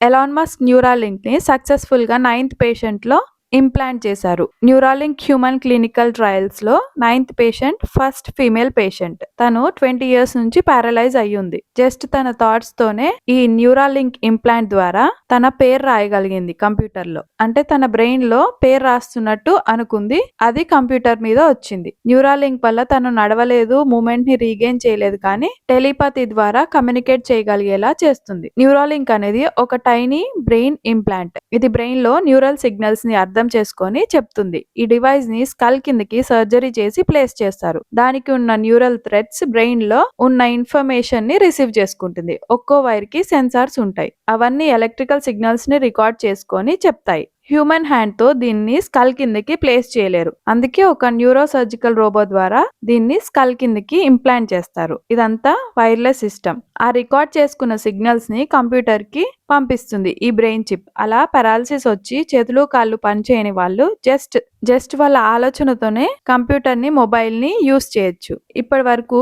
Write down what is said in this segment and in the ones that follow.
Elon Musk న్యూరాలింక్ని సక్సెస్ఫుల్గా ninth పేషెంట్లో ఇంప్లాంట్ చేశారు. Neuralink human clinical ట్రయల్స్లో ninth patient first female patient తను ట్వంటీ ఇయర్స్ నుంచి పారలైజ్ అయ్యింది. జస్ట్ తన థాట్స్ తోనే ఈ న్యూరాలింక్ ఇంప్లాంట్ ద్వారా తన పేరు రాయగలిగింది కంప్యూటర్లో. అంటే తన బ్రెయిన్లో పేరు రాస్తున్నట్టు అనుకుంది. అది కంప్యూటర్ మీద వచ్చింది. న్యూరాలింక్ వల్ల తను నడవలేదు మూమెంట్ని రీగెయిన్ చేయలేదు కానీ టెలిపతి ద్వారా కమ్యూనికేట్ చేయగలిగేలా చేస్తుంది. న్యూరాలింక్ అనేది ఒక టైనీ బ్రెయిన్ ఇంప్లాంట్ ఇది బ్రెయిన్లో న్యూరల్ సిగ్నల్స్ని అర్థం అర్థం చేసుకొని చెప్తుంది. ఈ డివైస్ని స్కల్ కిందకి సర్జరీ చేసి ప్లేస్ చేస్తారు. దానికి ఉన్న న్యూరల్ థ్రెడ్స్ బ్రెయిన్లో ఉన్న ఇన్ఫర్మేషన్ని రిసీవ్ చేసుకుంటుంది. ఒక్కో వైర్కి సెన్సార్స్ ఉంటాయి. అవన్నీ ఎలక్ట్రికల్ సిగ్నల్స్ని రికార్డ్ చేసుకొని చెప్తాయి. హ్యూమన్ హ్యాండ్తో దీన్ని స్కల్ కిందకి ప్లేస్ చేయలేరు. అందుకే ఒక న్యూరో సర్జికల్ రోబో ద్వారా దీన్ని స్కల్ కిందకి ఇంప్లాంట్ చేస్తారు. ఇదంతా వైర్లెస్ సిస్టమ్. ఆ రికార్డ్ చేసుకున్న సిగ్నల్స్ని కంప్యూటర్కి పంపిస్తుంది. ఈ బ్రెయిన్ చిప్. అలా పెరాలసిస్ వచ్చి చేతులు కాళ్ళు పనిచేయని వాళ్ళు జస్ట్ జస్ట్ వాళ్ళ ఆలోచనతోనే కంప్యూటర్ని మొబైల్ని యూస్ చేయొచ్చు. ఇప్పటి వరకు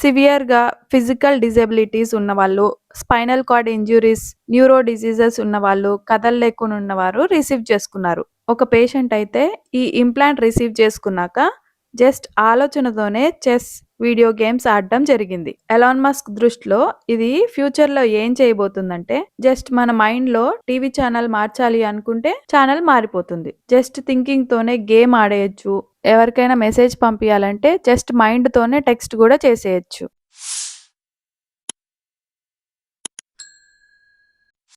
సివియర్గా ఫిజికల్ డిజబిలిటీస్ ఉన్నవాళ్ళు spinal cord injuries neuro diseases ఉన్నవాళ్ళు కథలు లేకుండా ఉన్నవారు రిసీవ్ చేసుకున్నారు. ఒక పేషెంట్ అయితే ఈ ఇంప్లాంట్ రిసీవ్ చేసుకున్నాక జస్ట్ ఆలోచనతోనే చెస్ వీడియో గేమ్స్ ఆడడం జరిగింది. ఎలాన్ మస్క్ దృష్టిలో ఇది ఫ్యూచర్లో ఏం చేయబోతుందంటే జస్ట్ మన మైండ్లో టీవీ ఛానల్ మార్చాలి అనుకుంటే ఛానల్ మారిపోతుంది. జస్ట్ థింకింగ్ తోనే గేమ్ ఆడేయచ్చు ఎవరికైనా మెసేజ్ పంపించాలంటే జస్ట్ మైండ్తోనే టెక్స్ట్ కూడా చేసేయచ్చు.